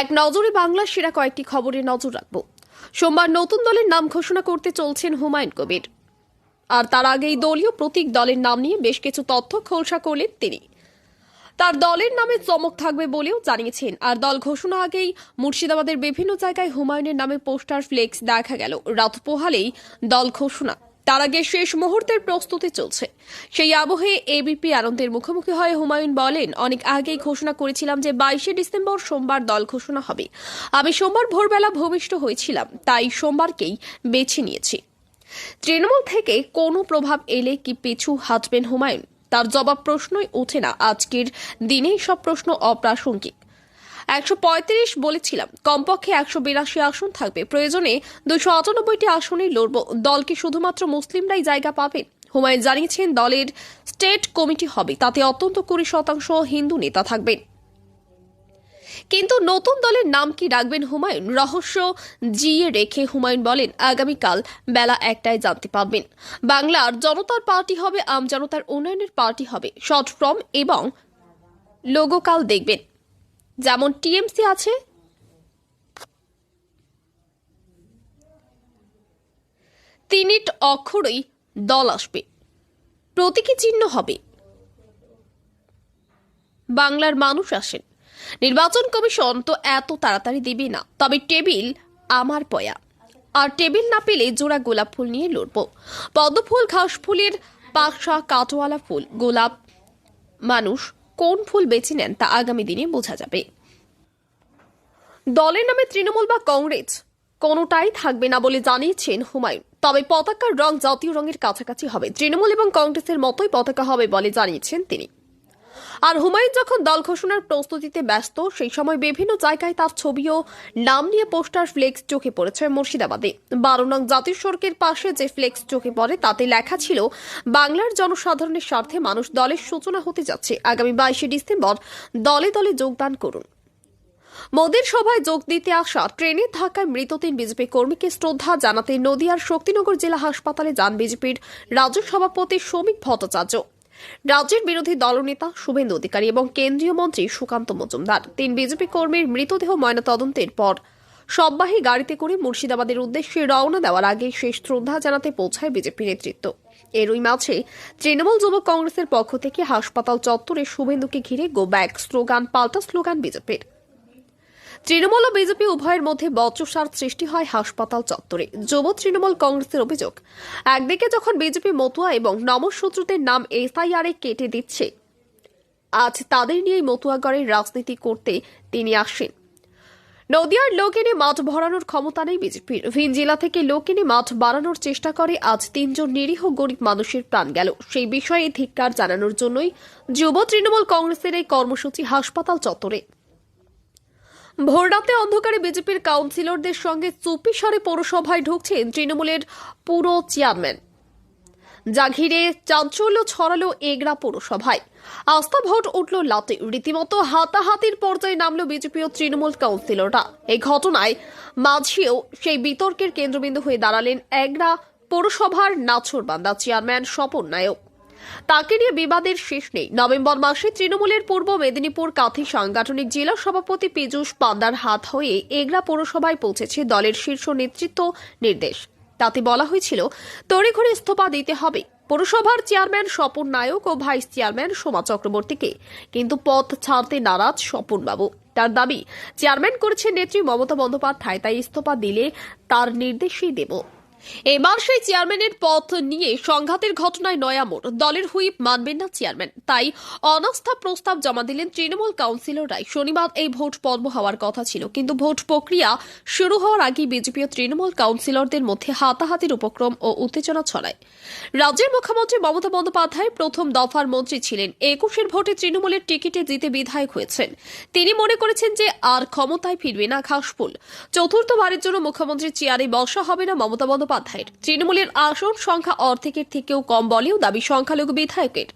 এক নজরে বাংলার সেরা কয়েকটি খবরে নজর রাখব। সোমবার নতুন দলের নাম ঘোষণা করতে চলছেন হুমায়ুন কবির। আর তার আগেই দলীয় প্রতীক দলের নাম নিয়ে বেশ কিছু তথ্য খোলসা করলেন তিনি। তার দলের নামে চমক থাকবে বলেও জানিয়েছেন। আর দল ঘোষণা আগেই মুর্শিদাবাদের বিভিন্ন জায়গায় হুমায়ুনের নামে পোস্টার ফ্লেক্স দেখা গেল। রাত পোহালেই দল ঘোষণা। তার আগে শেষ মুহূর্তের প্রস্তুতি চলছে। সেই আবহে এবিপি আনন্দের মুখোমুখি হয়ে হুমায়ুন বলেন, অনেক আগেই ঘোষণা করেছিলাম যে বাইশে ডিসেম্বর সোমবার দল ঘোষণা হবে। আমি সোমবার ভোরবেলা ভূমিষ্ঠ হয়েছিলাম, তাই সোমবারকেই বেছে নিয়েছি। তৃণমূল থেকে কোনো প্রভাব এলে কি পিছু হাঁটবেন হুমায়ুন? তার জবাব প্রশ্নই ওঠে না। আজকের দিনে সব প্রশ্ন অপ্রাসঙ্গিক। একশো পঁয়ত্রিশ বলেছিলাম। কমপক্ষে একশো বিরাশি আসন থাকবে। প্রয়োজনে দুশো আটানব্বইটি আসনেই লড়ব। দল কি শুধুমাত্র মুসলিমরাই জায়গা পাবেন হুমায়ুন জানিয়েছেন, দলের স্টেট কমিটি হবে। তাতে অত্যন্ত কুড়ি শতাংশ হিন্দু নেতা থাকবেন। কিন্তু নতুন দলের নাম কি রাখবেন হুমায়ুন? রহস্য জিয়ে রেখে হুমায়ুন বলেন, আগামীকাল বেলা একটায় জানতে পারবেন। বাংলার জনতার পার্টি হবে, আম জনতার উন্নয়নের পার্টি হবে। শর্ট ফর্ম এবং লোগোকাল দেখবেন। যেমন টিএমসি আছে। তিনিট অক্ষরই দল আসবে। প্রতীকী চিহ্ন হবে। বাংলার মানুষ আসেন। নির্বাচন কমিশন তো এত তাড়াতাড়ি দিবে না, তবে টেবিল আমার পয়া। আর টেবিল না পেলে জোড়া গোলাপ ফুল নিয়ে লড়ব। পদ্মফুল ঘাস ফুলের পাকশা কাটোয়ালা ফুল, গোলাপ মানুষ কোন ফুল বেছে নেন তা আগামী দিনে বোঝা যাবে। দলের নামে তৃণমূল বা কংগ্রেস কোনোটাই থাকবে না বলে জানিয়েছেন হুমায়ুন। তবে পতাকার রং জাতীয় রঙের কাছাকাছি হবে। তৃণমূল এবং কংগ্রেসের মতোই পতাকা হবে বলে জানিয়েছেন তিনি। আর হুমায়ুন যখন দল ঘোষণার প্রস্তুতিতে ব্যস্ত, সেই সময় বিভিন্ন জায়গায় তার ছবি ও নাম নিয়ে পোস্টার ফ্লেক্স চোখে পড়েছে মুর্শিদাবাদে। বারো নং জাতীয় সড়কের পাশে যে ফ্লেক্স চোখে পড়ে, তাতে লেখা ছিল, বাংলার জনসাধারণের স্বার্থে মানুষ দলের সূচনা হতে যাচ্ছে। আগামী বাইশে ডিসেম্বর দলে দলে যোগদান করুন। মোদীর সভায় যোগ দিতে আসা ট্রেনের ধাক্কায় মৃত তিন বিজেপি কর্মীকে শ্রদ্ধা জানাতে নদিয়ার শক্তিনগর জেলা হাসপাতালে যান বিজেপির রাজ্য সভাপতি শ্রমিক ভট্টাচার্য। রাজ্যের বিরোধী দলনেতা শুভেন্দু অধিকারী এবং কেন্দ্রীয় মন্ত্রী সুকান্ত মজুমদার তিন বিজেপি কর্মীর মৃতদেহ ময়নাতদন্তের পর সববাহী গাড়িতে করে মুর্শিদাবাদের উদ্দেশ্যে রওনা দেওয়ার আগে শেষ শ্রদ্ধা জানাতে পৌঁছায় বিজেপি নেতৃত্ব। এরই মাঝে তৃণমূল যুব কংগ্রেসের পক্ষ থেকে হাসপাতাল চত্বরে শুভেন্দুকে ঘিরে গো ব্যাক স্লোগান পাল্টা স্লোগান বিজেপির। তৃণমূল ও বিজেপি উভয়ের মধ্যে বচসার সৃষ্টি হয় হাসপাতাল চত্বরে। যুব তৃণমূল কংগ্রেসের অভিযোগ, একদিকে যখন বিজেপি মতুয়া এবং নমশত্রুতের নাম এসআইআর কেটে দিচ্ছে, আজ তাদের নিয়েই মতুয়াগড়ের রাজনীতি করতে তিনি আসেন। নদিয়ার লোক এনে মাঠ ভরানোর ক্ষমতা নেই বিজেপির। ভিন জেলা থেকে লোক এনে মাঠ বাড়ানোর চেষ্টা করে আজ তিনজন নিরীহ গরিব মানুষের প্রাণ গেল। সেই বিষয়ে ধিক্কার জানানোর জন্যই যুব তৃণমূল কংগ্রেসের এই কর্মসূচি হাসপাতাল চত্বরে। ভোররাতে অন্ধকারে বিজেপির কাউন্সিলরদের সঙ্গে চুপিসারে পৌরসভায় ঢুকছেন তৃণমূলের পুরো চেয়ারম্যান। যা ঘিরে চাঞ্চল্য ছড়ালো এগরা পৌরসভায়। আস্থা ভোট উঠল লাতে। রীতিমতো হাতাহাতির পর্যায়ে নামলো বিজেপি ও তৃণমূল কাউন্সিলররা। এই ঘটনায় মাঝেও সেই বিতর্কের কেন্দ্রবিন্দু হয়ে দাঁড়ালেন এগরা পৌরসভার নাছরবান্দা চেয়ারম্যান স্বপন নায়ক। তাকে নিয়ে বিবাদের শেষ নেই। নভেম্বর মাসে তৃণমূলের পূর্ব মেদিনীপুর কাঁথি সাংগঠনিক জেলা সভাপতি পীযূষ পান্ডার হাত হয়ে এগরা পৌরসভায় পৌঁছেছে দলের শীর্ষ নেতৃত্ব নির্দেশ। তাতে বলা হয়েছিল, তড়িঘড়ি ইস্তফা দিতে হবে। পৌরসভার চেয়ারম্যান স্বপন নায়ক ও ভাইস চেয়ারম্যান সোমা চক্রবর্তীকে। কিন্তু পথ ছাড়তে নারাজ স্বপনবাবু। তার দাবি, চেয়ারম্যান করেছেন নেত্রী মমতা বন্দ্যোপাধ্যায়, তাই ইস্তফা দিলে তার নির্দেশই দেব। এবার সেই চেয়ারম্যানের পথ নিয়ে সংঘাতের ঘটনায় নয়ামোড়। দলের হুইপ মানবেন না চেয়ারম্যান। তাই অনাস্থা প্রস্তাব জমা দিলেন তৃণমূল কাউন্সিলররাই। শনিবার এই ভোট পর্ব হওয়ার কথা ছিল। কিন্তু ভোট প্রক্রিয়া শুরু হওয়ার আগেই বিজেপি ও তৃণমূল কাউন্সিলরদের মধ্যে হাতাহাতির উপক্রম ও উত্তেজনা ছড়ায়। রাজ্যের মুখ্যমন্ত্রী মমতা বন্দ্যোপাধ্যায় প্রথম দফার মন্ত্রী ছিলেন। একুশের ভোটে তৃণমূলের টিকিটে জিতে বিধায়ক হয়েছেন। তিনি মনে করেছেন যে আর ক্ষমতায় ফিরবে না ঘাসফুল। চতুর্থবারের জন্য মুখ্যমন্ত্রীর চেয়ারে বসা হবে না মমতা বন্দ্যোপাধ্যায়ের তৃণমূলের আসন সংখ্যা অর্ধেকের থেকেও কম বলেও দাবি সংখ্যালঘু বিধায়কের।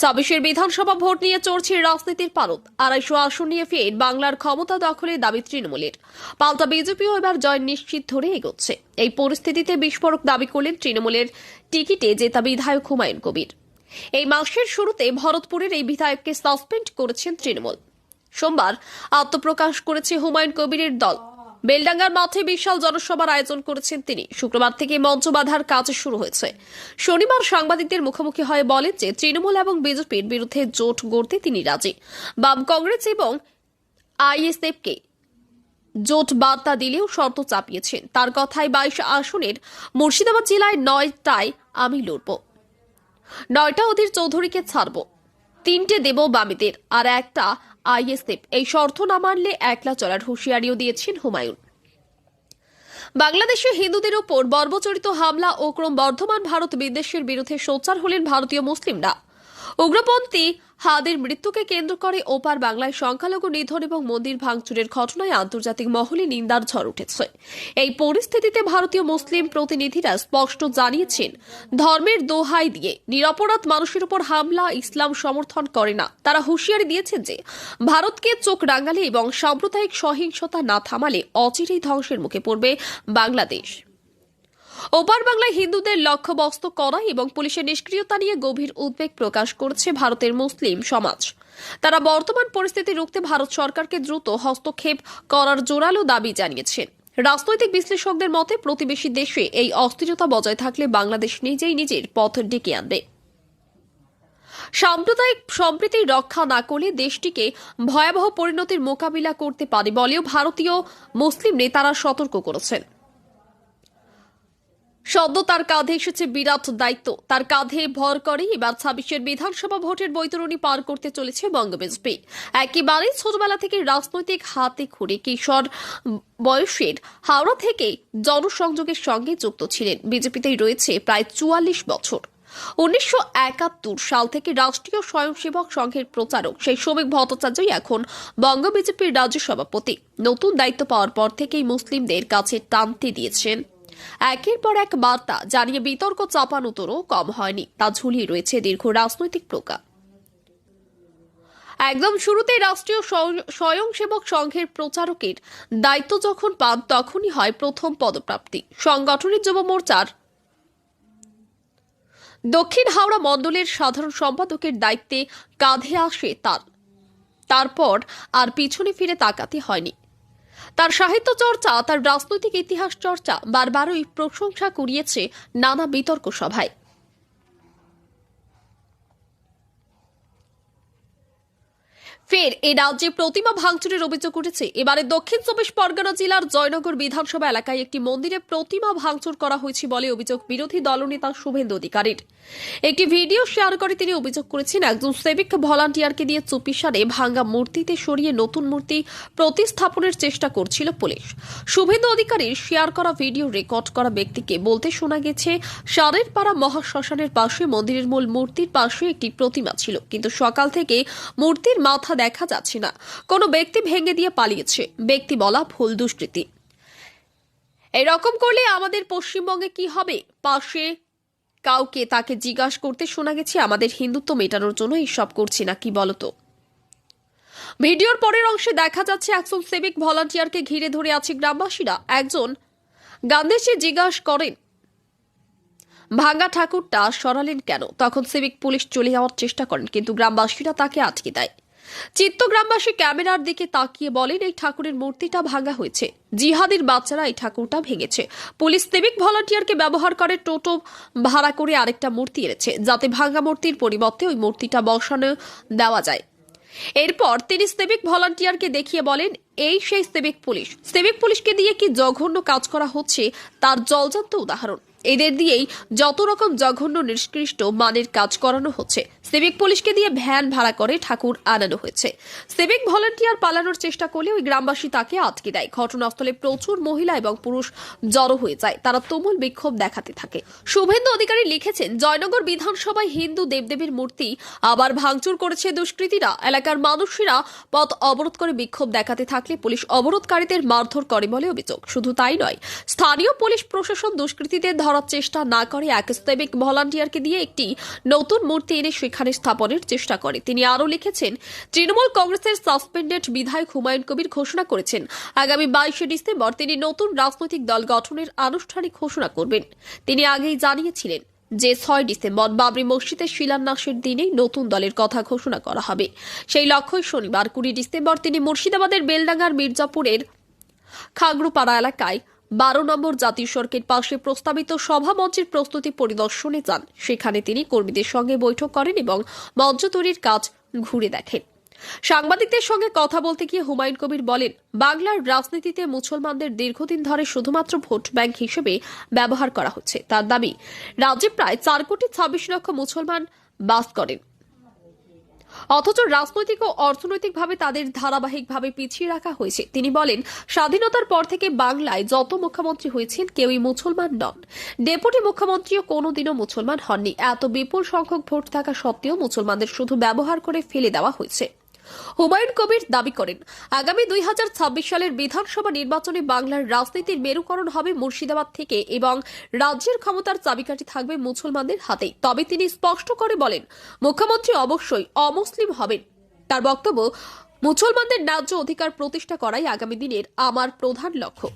ছাব্বিশের বিধানসভা ভোট নিয়ে চড়ছে রাজনীতির পারদ। আড়াইশো আসন নিয়ে ফের বাংলার ক্ষমতা দখলের দাবি তৃণমূলের। পাল্টা বিজেপিও এবার জয় নিশ্চিত ধরে এগোচ্ছে। এই পরিস্থিতিতে বিস্ফোরক দাবি করলেন তৃণমূলের টিকিটে জেতা বিধায়ক হুমায়ুন কবির। এই মাসের শুরুতে ভরতপুরের এই বিধায়ককে সাসপেন্ড করেছেন তৃণমূল। সোমবার আত্মপ্রকাশ করেছে হুমায়ুন কবিরের দল। বেলডাঙ্গার মাঠে বিশাল জনসভার আয়োজন করেছেন তিনি। শুক্রবার থেকে মঞ্চ বাঁধার কাজ শুরু হয়েছে। শনিবার সাংবাদিকদের মুখোমুখি হয়ে বলেন যে, তৃণমূল এবং বিজেপির বিরুদ্ধে জোট গড়তে তিনি রাজি। বাম কংগ্রেস এবং আইএসএফকে জোট বার্তা দিলেও শর্ত চাপিয়েছেন। তার কথায় বাইশ আসনের মুর্শিদাবাদ জেলায় নয়টায় আমি লড়ব। নয়টা ওদের চৌধুরীকে ছাড়ব। তিনটে দেব বামেদের, আর একটা আইএসএফ এই শর্ত না মানলে একলা চলার হুঁশিয়ারিও দিয়েছেন হুমায়ুন। বাংলাদেশে হিন্দুদের উপর বর্বচরিত হামলা ও ক্রম বর্ধমান ভারত বিদ্বেষের বিরুদ্ধে সোচ্চার হলেন ভারতীয় মুসলিমরা। উগ্রপন্থী হাদের মৃত্যুকে কেন্দ্র করে ওপার বাংলায় সংখ্যালঘু নিধন এবং মন্দির ভাঙচুরের ঘটনায় আন্তর্জাতিক মহলে নিন্দার ঝড় উঠেছে। এই পরিস্থিতিতে ভারতীয় মুসলিম প্রতিনিধিরা স্পষ্ট জানিয়েছেন, ধর্মের দোহাই দিয়ে নিরপরাধ মানুষের উপর হামলা ইসলাম সমর্থন করে না। তারা হুঁশিয়ারি দিয়েছেন যে, ভারতকে চোখ রাঙালে এবং সাম্প্রদায়িক সহিংসতা না থামালে অচিরেই ধ্বংসের মুখে পড়বে বাংলাদেশ। ওপার বাংলায় হিন্দুদের লক্ষ্যবস্ত করা এবং পুলিশের নিষ্ক্রিয়তা নিয়ে গভীর উদ্বেগ প্রকাশ করছে ভারতের মুসলিম সমাজ। তারা বর্তমান পরিস্থিতি রুখতে ভারত সরকারকে দ্রুত হস্তক্ষেপ করার জোরালো দাবি জানিয়েছেন রাজনৈতিক বিশ্লেষকদের মতে, প্রতিবেশী দেশে এই অস্থিরতা বজায় থাকলে বাংলাদেশ নিজেই নিজের পথ ডেকে আনবে। সাম্প্রদায়িক সম্প্রীতি রক্ষা না করলে দেশটিকে ভয়াবহ পরিণতির মোকাবিলা করতে পারে বলেও ভারতীয় মুসলিম নেতারা সতর্ক করেছেন। সদ্য তার কাঁধে এসেছে বিরাট দায়িত্ব। তার কাঁধে ভর করে এবার ছাব্বিশের বিধানসভা ভোটের বৈতরণী পার করতে চলেছে বঙ্গ বিজেপি একেবারে ছোটবেলা থেকে রাজনৈতিক হাতে খুঁড়ে কিশোর বয়সের হাওড়া থেকে জনসংযোগের সঙ্গে যুক্ত ছিলেন। বিজেপিতেই রয়েছে প্রায় চুয়াল্লিশ বছর। উনিশশো একাত্তর সাল থেকে রাষ্ট্রীয় স্বয়ংসেবক সংঘের প্রচারক সেই শ্রমিক ভট্টাচার্যই এখন বঙ্গ বিজেপির রাজ্য সভাপতি। নতুন দায়িত্ব পাওয়ার পর থেকেই মুসলিমদের কাছে টানতে দিয়েছেন একের পর এক বার্তা জানিয়ে বিতর্ক চাপানোতরও কম হয়নি, তা ঝুলিয়ে রয়েছে দীর্ঘ রাজনৈতিক প্রকা একদম শুরুতে রাষ্ট্রীয় স্বয়ংসেবক সংঘের প্রচারকের দায়িত্ব যখন পান, তখনই হয় প্রথম পদপ্রাপ্তি। সংগঠনের যুব মোর্চার দক্ষিণ হাওড়া মণ্ডলের সাধারণ সম্পাদকের দায়িত্বে কাঁধে আসে তার। তারপর আর পিছনে ফিরে তাকাতে হয়নি। তার সাহিত্য চর্চা তার রাজনৈতিক ইতিহাস চর্চা বারবারই প্রশংসা কুড়িয়েছে নানা বিতর্ক সভায়। ফের এ রাজ্যে প্রতিমা ভাঙচুরের অভিযোগ উঠেছে। এবারে দক্ষিণ চব্বিশ পরগনা জেলার জয়নগর বিধানসভা এলাকায় একটি মন্দিরে প্রতিমা ভাঙচুর করা হয়েছে বলে অভিযোগ বিরোধী দলনেতা শুভেন্দু অধিকারীর। একটি ভিডিও শেয়ার করে তিনি অভিযোগ করেছেন, একজন সেবিক ভলান্টিয়ারকে দিয়ে চুপিসারে ভাঙ্গা মূর্তিতে সরিয়ে নতুন মূর্তি প্রতিস্থাপনের চেষ্টা করছিল পুলিশ। শুভেন্দু অধিকারীর শেয়ার করা ভিডিও রেকর্ড করা ব্যক্তিকে বলতে শোনা গেছে, সারের পাড়া মহাশ্মশানের পাশে মন্দিরের মূল মূর্তির পাশে একটি প্রতিমা ছিল। কিন্তু সকাল থেকে মূর্তির মাথা দেখা যাচ্ছে না। কোনো ব্যক্তি ভেঙে দিয়ে পালিয়েছে। ব্যক্তি বলা ভুল দুষ্কৃতি। এরকম করলে আমাদের পশ্চিমবঙ্গে কি হবে? পাশে কাউকে তাকে জিজ্ঞাসা করতে শোনা গেছে, আমাদের হিন্দুত্ব মেটানোর জন্য এইসব করছি না, কি বলতো? ভিডিওর পরের অংশে দেখা যাচ্ছে একজন সেবিক ভলান্টিয়ারকে ঘিরে ধরে আছে গ্রামবাসীরা। একজন গান্ধীজি জিজ্ঞাসা করেন, ভাঙ্গা ঠাকুরটা সরালেন কেন? তখন সিভিক পুলিশ চলে যাওয়ার চেষ্টা করেন, কিন্তু গ্রামবাসীরা তাকে আটকে দেয়। চিত্ত গ্রামবাসী ক্যামেরার দিকে তাকিয়ে বলেন, এই ঠাকুরের মূর্তিটা ভাঙা হয়েছে। জিহাদের বাচ্চারা এই ঠাকুরটা ভেঙেছে। পুলিশ সিভিক ভলান্টিয়ারকে ব্যবহার করে টোটো ভাড়া করে আরেকটা মূর্তি এনেছে, যাতে ভাঙা মূর্তির পরিবর্তে ওই মূর্তিটা বসানো দেওয়া যায়। এরপর তিনি সিভিক ভলান্টিয়ারকে দেখিয়ে বলেন, এই সেই সিভিক পুলিশ। সিভিক পুলিশকে দিয়ে কি জঘন্য কাজ করা হচ্ছে, তার জলজান্ত উদাহরণ। এদের দিয়েই যত রকম জঘন্য নিষ্কৃষ্ট মানের কাজ করানো হচ্ছে। সিভিক পুলিশকে দিয়ে ভ্যান ভাড়া করে ঠাকুর আনানো হয়েছে। সিভিক ভলান্টিয়ার পালানোর চেষ্টা করলে ওই গ্রামবাসী তাকে আটকে দেয়। ঘটনাস্থলে প্রচুর মহিলা এবং পুরুষ জড়ো হয়ে যায়। তারা তুমুল বিক্ষোভ দেখাতে থাকে। শুভেন্দু অধিকারী লিখেছেন, জয়নগর বিধানসভায় হিন্দু দেবদেবীর মূর্তি আবার ভাঙচুর করেছে দুষ্কৃতীরা। এলাকার মানুষেরা পথ অবরোধ করে বিক্ষোভ দেখাতে থাকলে পুলিশ অবরোধকারীদের মারধর করে বলে অভিযোগ। শুধু তাই নয়, স্থানীয় পুলিশ প্রশাসন দুষ্কৃতীদের ধরার চেষ্টা না করে, এক সেবিক ভলান্টিয়ারকে দিয়ে একটি নতুন মূর্তি এনে সেখানে স্থাপনের চেষ্টা করে। তিনি আরও লিখেছেন, তৃণমূল কংগ্রেসের সাসপেন্ডেড বিধায়ক হুমায়ুন কবির ঘোষণা করেছেন, আগামী বাইশে ডিসেম্বর তিনি নতুন রাজনৈতিক দল গঠনের আনুষ্ঠানিক ঘোষণা করবেন। তিনি আগেই জানিয়েছিলেন যে, ছয় ডিসেম্বর বাবরি মসজিদের শিলান্যাসের দিনেই নতুন দলের কথা ঘোষণা করা হবে। সেই লক্ষ্যই শনিবার কুড়ি ডিসেম্বর তিনি মুর্শিদাবাদের বেলডাঙ্গার মির্জাপুরের খাগড়ুপাড়া এলাকায় বারো নম্বর জাতীয় সড়কের পাশে প্রস্তাবিত সভা মঞ্চের প্রস্তুতি পরিদর্শনে যান। সেখানে তিনি কর্মীদের সঙ্গে বৈঠক করেন এবং মঞ্চ তৈরির কাজ ঘুরে দেখেন। সাংবাদিকদের সঙ্গে কথা বলতে গিয়ে হুমায়ুন কবির বলেন, বাংলার রাজনীতিতে মুসলমানদের দীর্ঘদিন ধরে শুধুমাত্র ভোট ব্যাংক হিসেবে ব্যবহার করা হচ্ছে। তার দাবি, রাজ্যে প্রায় চার কোটি ছাব্বিশ লক্ষ মুসলমান বাস করেন। অথচ রাজনৈতিক ও অর্থনৈতিকভাবে তাদের ধারাবাহিকভাবে পিছিয়ে রাখা হয়েছে। তিনি বলেন, স্বাধীনতার পর থেকে বাংলায় যত মুখ্যমন্ত্রী হয়েছেন, কেউই মুসলমান নন। ডেপুটি মুখ্যমন্ত্রীও কোনোদিনও মুসলমান হননি। এত বিপুল সংখ্যক ভোট থাকা সত্ত্বেও মুসলমানদের শুধু ব্যবহার করে ফেলে দেওয়া হয়েছে। হুমায়ুন কবির দাবি করেন, আগামী দুই হাজার ছাব্বিশ সালের বিধানসভা নির্বাচনে বাংলার রাজনীতির মেরুকরণ হবে মুর্শিদাবাদ থেকে এবং রাজ্যের ক্ষমতার চাবিকাঠি থাকবে মুসলমানদের হাতে। তবে তিনি স্পষ্ট করে বলেন, মুখ্যমন্ত্রী অবশ্যই অমুসলিম হবেন। তার বক্তব্য, মুসলমানদের ন্যায্য অধিকার প্রতিষ্ঠা করাই আগামী দিনের আমার প্রধান লক্ষ্য।